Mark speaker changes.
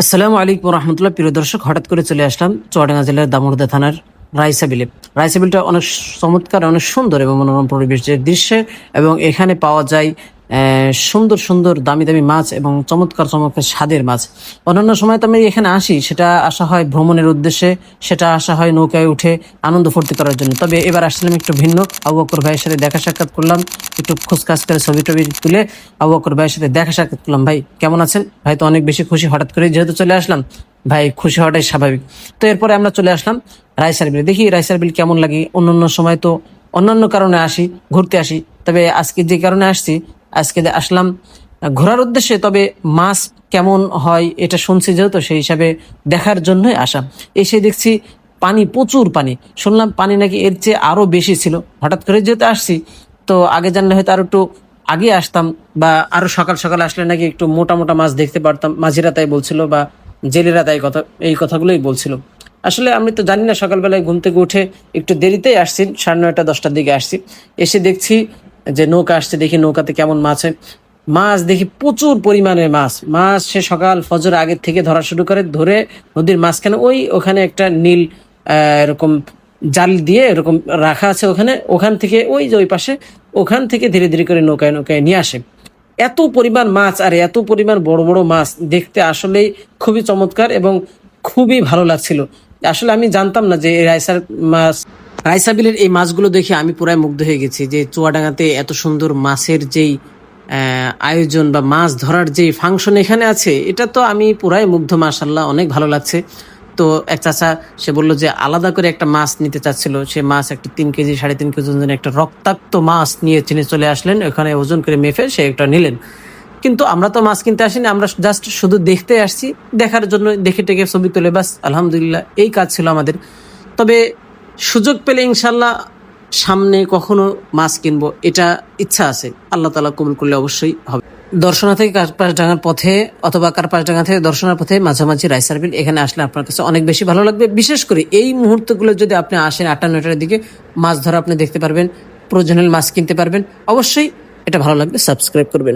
Speaker 1: আসসালামু আলাইকুম রহমতুল্লাহ। প্রিয় দর্শক, হঠাৎ করে চলে আসলাম চুয়াডাঙ্গা জেলার দামোদা থানার রাইসা বিলে। রাইসা বিলটা অনেক চমৎকার, অনেক সুন্দর এবং মনোরম পরিবেশের দৃশ্যে এবং এখানে পাওয়া যায় সুন্দর সুন্দর, দামি দামি মাছ এবং চমৎকার চমৎকার স্বাদের মাছ। অন্যান্য সময় তো আমি এখানে আসি, সেটা আসা হয় ভ্রমণের উদ্দেশ্যে, সেটা আসা হয় নৌকায় উঠে আনন্দ ফুর্তি করার জন্য। তবে এবার আসলাম একটু ভিন্ন, আবু বকর ভাইয়ের সাথে দেখা সাক্ষাৎ করলাম, একটু খোঁজকাজ করে ছবি টবি তুলে আবু বকর ভাইয়ের সাথে দেখা সাক্ষাৎ করলাম। ভাই, কেমন আছেন? ভাই, তো অনেক বেশি খুশি হঠাৎ করে যেহেতু চলে আসলাম, ভাই, খুশি হওয়াটাই স্বাভাবিক। তো এরপরে আমরা চলে আসলাম রাইসার বিল। দেখি রাইসার বিল কেমন লাগে? অন্যান্য সময় তো অন্যান্য কারণে আসি, ঘুরতে আসি, তবে আজকে যে কারণে আসছি আজকে আসলাম, ঘোরার উদ্দেশ্যে, তবে মাছ কেমন হয় এটা শুনছি যেহেতু, সেই হিসাবে দেখার জন্যই আসা। এসে দেখছি পানি, প্রচুর পানি। শুনলাম পানি নাকি এর চেয়ে আরও বেশি ছিল। হঠাৎ করে যেহেতু আসছি, তো আগে জানলে হয়তো আরও একটু আগে আসতাম বা আরও সকাল সকাল আসলে নাকি একটু মোটা মোটা মাছ দেখতে পারতাম। মাঝিরা তাই বলছিল বা জেলেরা তাই কথা, এই কথাগুলোই বলছিল। আসলে আমি তো জানি না, সকালবেলায় ঘুম থেকে উঠে একটু দেরিতেই আসছি, সাড়ে নয়টা, দশটার দিকে আসছি। এসে দেখছি যে নৌকা আসছে, দেখি নৌকাতে কেমন মাছ মাছ দেখি প্রচুর পরিমাণে মাছ। মাছ সে সকাল ফজর আগের থেকে ধরা শুরু করে, ধরে নদীর মাঝখানে ওই ওখানে একটা নীল এরকম জাল দিয়ে এরকম রাখা আছে ওখানে। ওখান থেকে ওই যে ওই পাশে, ওখান থেকে ধীরে ধীরে করে নৌকায় নৌকায় নিয়ে আসে। এত পরিমাণ মাছ আর এত পরিমাণ বড় বড় মাছ দেখতে আসলেই খুবই চমৎকার এবং খুবই ভালো লাগছিল। আসলে আমি জানতাম না যে রাইসার মাছ, রাইসা বিলের এই মাছগুলো দেখে আমি পুরাই মুগ্ধ হয়ে গেছি যে চুয়াডাঙ্গাতে এত সুন্দর মাছের যেই আয়োজন বা মাছ ধরার যে ফাংশন এখানে আছে, এটা তো আমি পুরাই মুগ্ধ মাশাল্লাহ অনেক ভালো লাগছে। তো এক চাচা, সে বলল যে আলাদা করে একটা মাছ নিতে চাচ্ছিল, সে মাছ একটা তিন কেজি, সাড়ে তিন কেজি ওজনের একটা রক্তাক্ত মাছ নিয়ে চিনে চলে আসলেন, ওখানে ওজন করে মেফে সে একটা নিলেন। কিন্তু আমরা তো মাছ কিনতে আসিনি, আমরা জাস্ট শুধু দেখতে আসছি। দেখার জন্য দেখে টেকে ছবি তুলে বাস আলহামদুলিল্লাহ, এই কাজ ছিল আমাদের। তবে সুযোগ পেলে ইনশাল্লাহ সামনে কখনো মাছ কিনবো, এটা ইচ্ছা আছে। আল্লাহ তালা কবুল করলে অবশ্যই হবে। দর্শনা থেকে কার্পাসডাঙ্গার পথে অথবা কার্পাসডাঙ্গা থেকে দর্শনার পথে মাঝামাঝি রাইসার বিল, এখানে আসলে আপনার কাছে অনেক বেশি ভালো লাগবে। বিশেষ করে এই মুহূর্তগুলো যদি আপনি আসেন আটটা, নয়টার দিকে, মাছ ধরা আপনি দেখতে পারবেন প্রয়োজনীয় মাছ কিনতে পারবেন। অবশ্যই এটা ভালো লাগবে, সাবস্ক্রাইব করবেন।